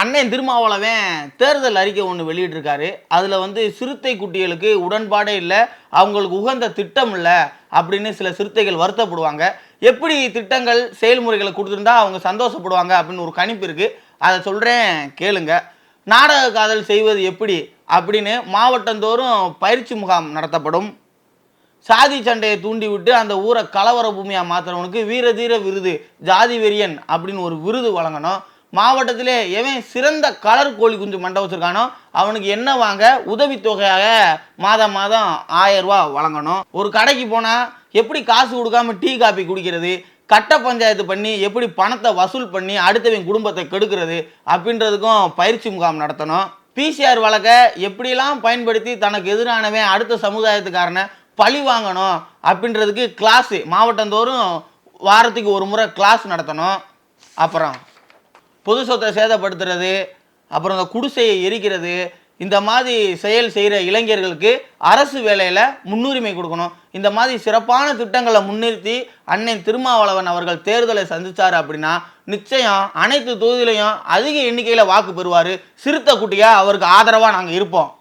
அண்ணன் திருமாவளவன் தேர்தல் அறிக்கை ஒன்று வெளியிட்டிருக்காரு. அதில் வந்து சிறுத்தை குட்டிகளுக்கு உடன்பாடே இல்லை அவங்களுக்கு உகந்த திட்டம் இல்லை அப்படின்னு சில சிறுத்தைகள் வருத்தப்படுவாங்க. எப்படி திட்டங்கள் செயல்முறைகளை கொடுத்துருந்தா அவங்க சந்தோஷப்படுவாங்க அப்படின்னு ஒரு கணிப்பு இருக்குது அதை சொல்கிறேன் கேளுங்க. நாடக காதல் செய்வது எப்படி அப்படின்னு மாவட்டந்தோறும் பயிற்சி முகாம் நடத்தப்படும். சாதி சண்டையை தூண்டிவிட்டு அந்த ஊரை கலவர பூமியாக மாற்றுறவனுக்கு வீர தீர விருது ஜாதி வெறியன் அப்படின்னு ஒரு விருது வழங்கணும். மாவட்டத்திலே எவன் சிறந்த கலர் கோழி குஞ்சு மண்டை வச்சுருக்கானோ அவனுக்கு என்ன வாங்க உதவித்தொகையாக மாதம் மாதம் ஆயிரம் வழங்கணும். ஒரு கடைக்கு போனால் எப்படி காசு கொடுக்காம டீ காபி குடிக்கிறது கட்ட பஞ்சாயத்து பண்ணி எப்படி பணத்தை வசூல் பண்ணி அடுத்தவன் குடும்பத்தை கெடுக்கிறது அப்படின்றதுக்கும் பயிற்சி முகாம் நடத்தணும். பிசிஆர் வழக்கை எப்படிலாம் பயன்படுத்தி தனக்கு எதிரானவன் அடுத்த சமுதாயத்துக்காரனை பழி வாங்கணும் அப்படின்றதுக்கு கிளாஸு மாவட்டந்தோறும் வாரத்துக்கு ஒரு முறை கிளாஸ் நடத்தணும். அப்புறம் பொது சொத்தை சேதப்படுத்துறது அப்புறம் இந்த குடிசையை எரிக்கிறது இந்த மாதிரி செயல் செய்கிற இளைஞர்களுக்கு அரசு வேலையில் முன்னுரிமை கொடுக்கணும். இந்த மாதிரி சிறப்பான திட்டங்களை முன்னிறுத்தி அன்னை திருமாவளவன் அவர்கள் தேர்தலை சந்தித்தார் அப்படின்னா நிச்சயம் அனைத்து தொகுதியிலையும் அதிக எண்ணிக்கையில் வாக்கு பெறுவார். சிறுத்தை குட்டியாக அவருக்கு ஆதரவாக நாங்கள் இருப்போம்.